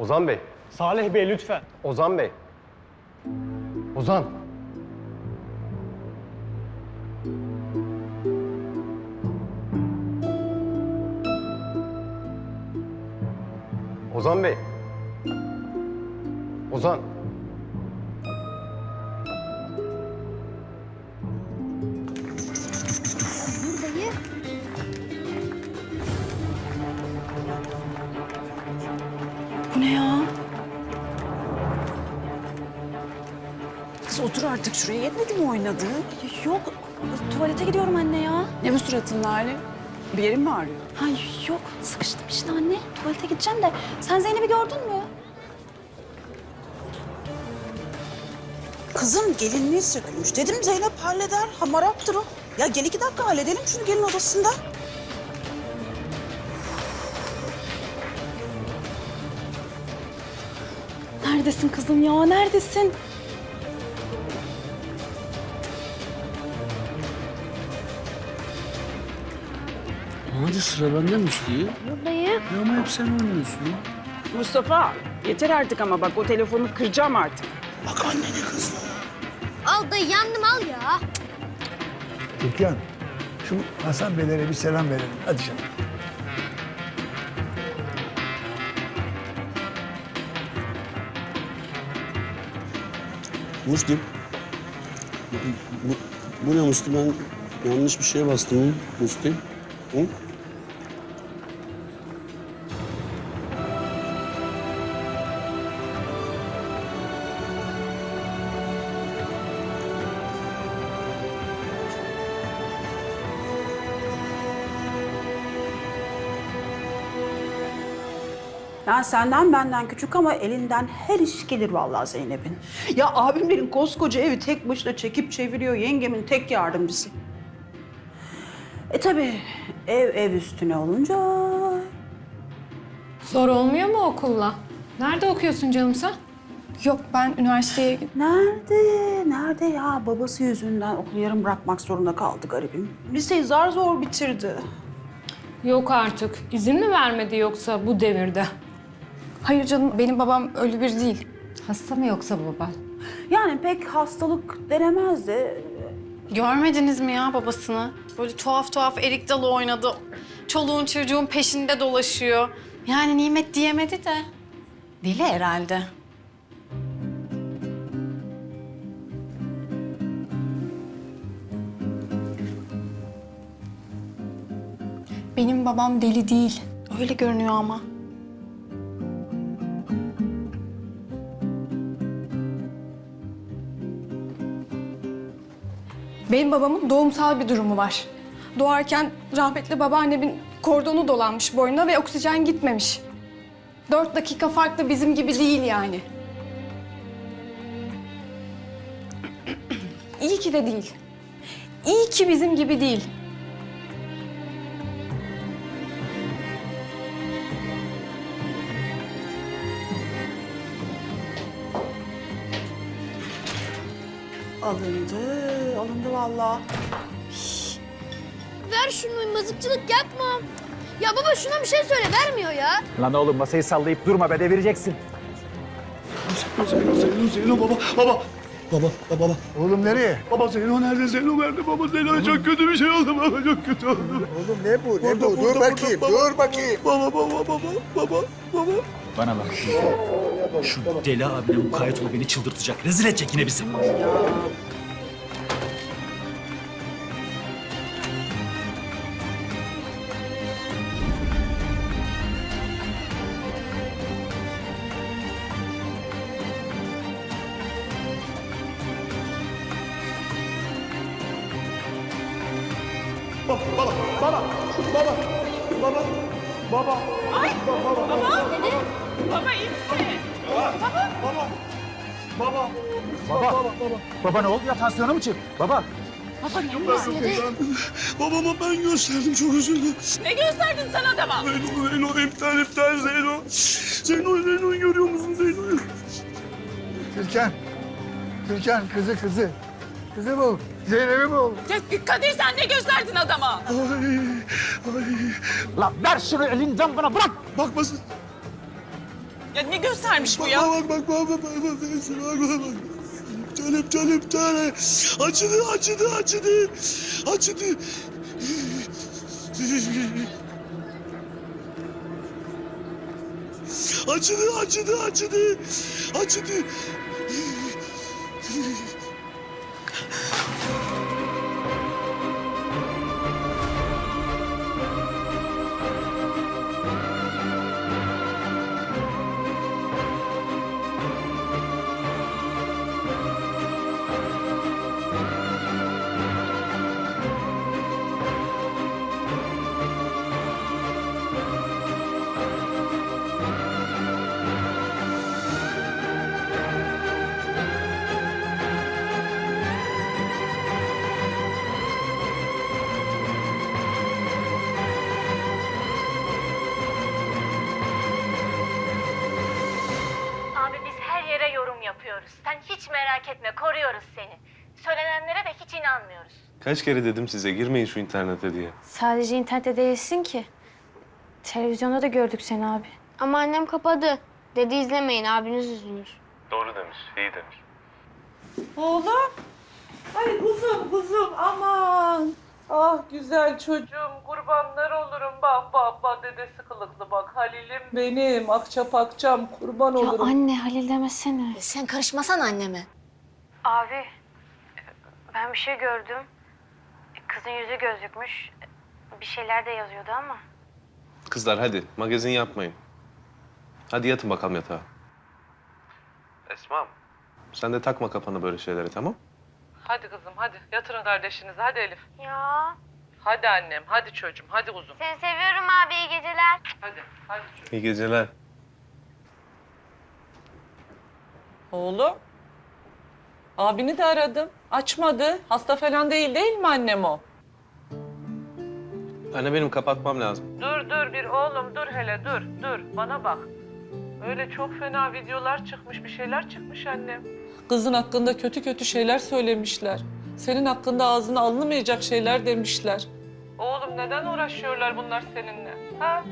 Ozan Bey. Salih Bey lütfen. Ozan Bey. Ozan. Ozan Bey. Ozan. Kız otur artık şuraya. Yetmedi mi oynadı? Yok, tuvalete gidiyorum anne ya. Ne bu suratın hali? Bir yerin mi ağrıyor? Ay yok, sıkıştım işte anne. Tuvalete gideceğim de. Sen Zeynep'i gördün mü? Kızım gelinliği sökülmüş. Dedim Zeynep halleder. Hamarattır o. Ya gel iki dakika halledelim şunu gelin odasında. Neredesin kızım ya, neredesin? Hadi sıra bende Müslü'yü. Buradayım. Ya ama hep sen oynuyorsun. Mustafa yeter artık ama bak o telefonu kıracağım artık. Bak annene kızdı. Al dayı yandım al ya. Türkan, şu Hasan Beylere bir selam verelim. Hadi canım. Musti. Bu, bu, bu ne Musti? Ben yanlış bir şeye bastım Musti. Hı? Yani senden benden küçük ama elinden her iş gelir vallahi Zeynep'in. Ya abimlerin koskoca evi tek başına çekip çeviriyor. Yengemin tek yardımcısı. E tabii ev ev üstüne olunca... Zor olmuyor mu okulla? Nerede okuyorsun canım sen? Yok, ben üniversiteye Nerede? Nerede ya? Babası yüzünden okulu yarım bırakmak zorunda kaldı garibim. Liseyi zar zor bitirdi. Yok artık. İzin mi vermedi yoksa bu devirde? Hayır canım, benim babam öyle bir değil. Hasta mı yoksa baba? Yani pek hastalık denemezdi. Görmediniz mi ya babasını? Böyle tuhaf tuhaf erik dalı oynadı. Çoluğun çocuğun peşinde dolaşıyor. Yani nimet diyemedi de. Deli herhalde. Benim babam deli değil. Öyle görünüyor ama. Benim babamın doğumsal bir durumu var. Doğarken rahmetli babaannemin kordonu dolanmış boynuna ve oksijen gitmemiş. Dört dakika farklı bizim gibi değil yani. İyi ki de değil. İyi ki bizim gibi değil. Alındı, alındı vallahi. Ver şunu mızıkçılık yapma. Ya baba şuna bir şey söyle vermiyor ya. Lan oğlum masayı sallayıp durma be devireceksin. Zeyno, Zeyno, Zeyno baba, baba. Baba, baba, baba. Oğlum nereye? Baba Zeyno nerede? Zeyno nerede? Baba Zeyno'ya çok kötü bir şey oldu baba, çok kötü oldu. Oğlum ne bu? Ne Burada, bu? burada, dur bakayım, burada, baba. dur bakayım. Baba, baba, baba, baba, baba. Bana bak. Şu deli abine mukayyet ol beni çıldırtacak. Rezil edecek yine bizi. Baba ne oldu ya? Tansiyonu mu çıktı? Baba. Babama ben gösterdim, çok özür dilerim. Ne gösterdin sen adama? Zeyno, Zeyno, iptal, iptal Zeyno. Zeyno, Zeyno'yu görüyor musun Zeyno'yu? Türkan. Türkan kızı kızı. Kızı bul. Zeynep'i bul. Kadir sen ne gösterdin adama? Ay, ay. Lan ver şunu elinden bana bırak. Bakmasın. Ya ne göstermiş bu ya? Bak bak bak bak bak bak bak Canım canım canım. Acıdı acıdı acıdı. Acıdı. Acıdı acıdı acıdı. Acıdı. Yapıyoruz. Sen hiç merak etme, koruyoruz seni. Söylenenlere de hiç inanmıyoruz. Kaç kere dedim size girmeyin şu internete diye. Sadece internette değilsin ki. Televizyonda da gördük seni abi. Ama annem kapadı. Dedi izlemeyin abiniz üzülür. Doğru demiş, iyi demiş. Oğlum. Ay kuzum kuzum aman. Ah güzel çocuğum kurbanlar olurum bak bak bak dedesi kılıklı bak Halil'im benim akçap akçam kurban olurum. anne Halil demesene. Sen karışmasan anneme. Abi ben bir şey gördüm. Kızın yüzü gözükmüş. Bir şeyler de yazıyordu ama. Kızlar hadi magazin yapmayın. Hadi yatın bakalım yatağa. Esma'm. Sen de takma kafana böyle şeylere tamam? Hadi kızım hadi yatırın kardeşinizi hadi Elif. Ya. Hadi annem hadi çocuğum hadi kuzum. Seni seviyorum abi iyi geceler. Hadi hadi çocuğum. İyi geceler. Oğlum. Abini de aradım. Açmadı. Hasta falan değil değil mi annem o? Anne benim kapatmam lazım. Dur dur bir oğlum dur hele dur dur bana bak. Öyle çok fena videolar çıkmış bir şeyler çıkmış annem. Kızın hakkında kötü kötü şeyler söylemişler. Senin hakkında ağzına alınmayacak şeyler demişler. Oğlum neden uğraşıyorlar bunlar seninle? Ha?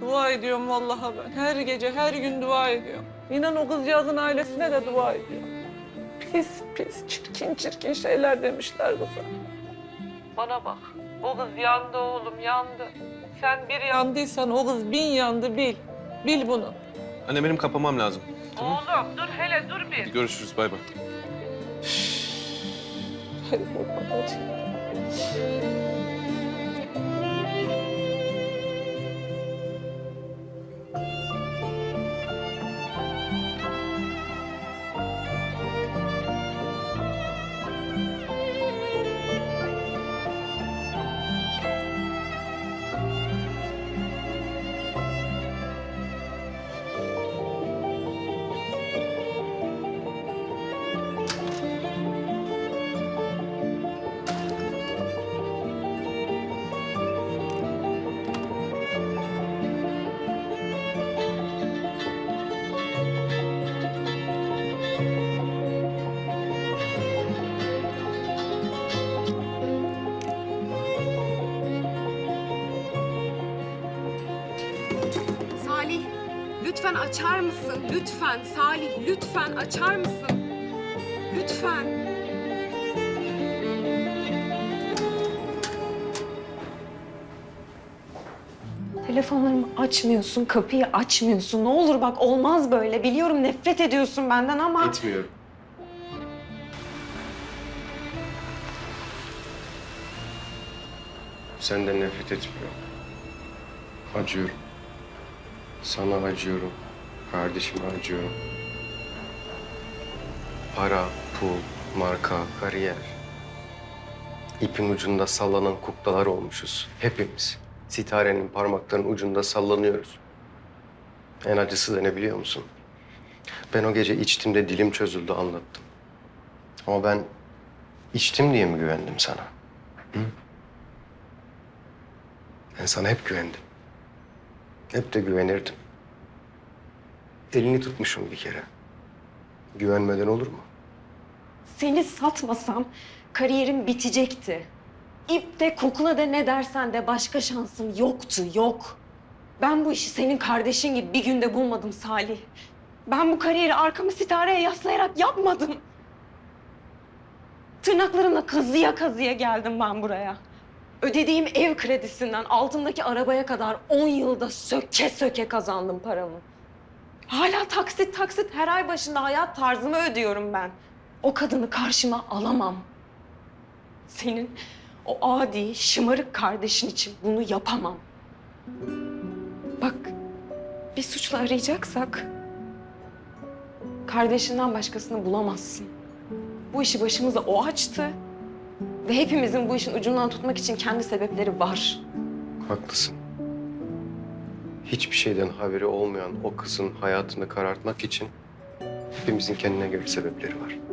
Dua ediyorum vallahi ben. Her gece, her gün dua ediyorum. İnan o kızcağızın ailesine de dua ediyorum. Pis pis, çirkin çirkin şeyler demişler kıza. Bana bak. O kız yandı oğlum, yandı. Sen bir yandıysan o kız bin yandı bil. Bil bunu. Anne benim kapamam lazım. Tamam. Oğlum dur hele dur bir. Görüşürüz bay bay. Hadi bakalım, açar mısın? Lütfen Salih, lütfen açar mısın? Lütfen. Telefonlarımı açmıyorsun, kapıyı açmıyorsun. Ne olur bak olmaz böyle. Biliyorum nefret ediyorsun benden ama... Etmiyorum. Senden nefret etmiyorum. Acıyorum. Sana acıyorum. Kardeşime acıyorum. Para, pul, marka, kariyer. İpin ucunda sallanan kuklalar olmuşuz. Hepimiz. Sitarenin parmaklarının ucunda sallanıyoruz. En acısı da ne biliyor musun? Ben o gece içtim de dilim çözüldü anlattım. Ama ben içtim diye mi güvendim sana? Ben sana hep güvendim. Hep de güvenirdim. Elini tutmuşum bir kere. Güvenmeden olur mu? Seni satmasam kariyerim bitecekti. İp de kukla de ne dersen de başka şansım yoktu, yok. Ben bu işi senin kardeşin gibi bir günde bulmadım Salih. Ben bu kariyeri arkamı sitareye yaslayarak yapmadım. Tırnaklarımla kazıya kazıya geldim ben buraya. Ödediğim ev kredisinden altındaki arabaya kadar 10 yılda söke söke kazandım paramı. Hala taksit taksit her ay başında hayat tarzımı ödüyorum ben. O kadını karşıma alamam. Senin o adi, şımarık kardeşin için bunu yapamam. Bak, bir suçla arayacaksak kardeşinden başkasını bulamazsın. Bu işi başımıza o açtı ve hepimizin bu işin ucundan tutmak için kendi sebepleri var. Haklısın. Hiçbir şeyden haberi olmayan o kızın hayatını karartmak için hepimizin kendine göre sebepleri var.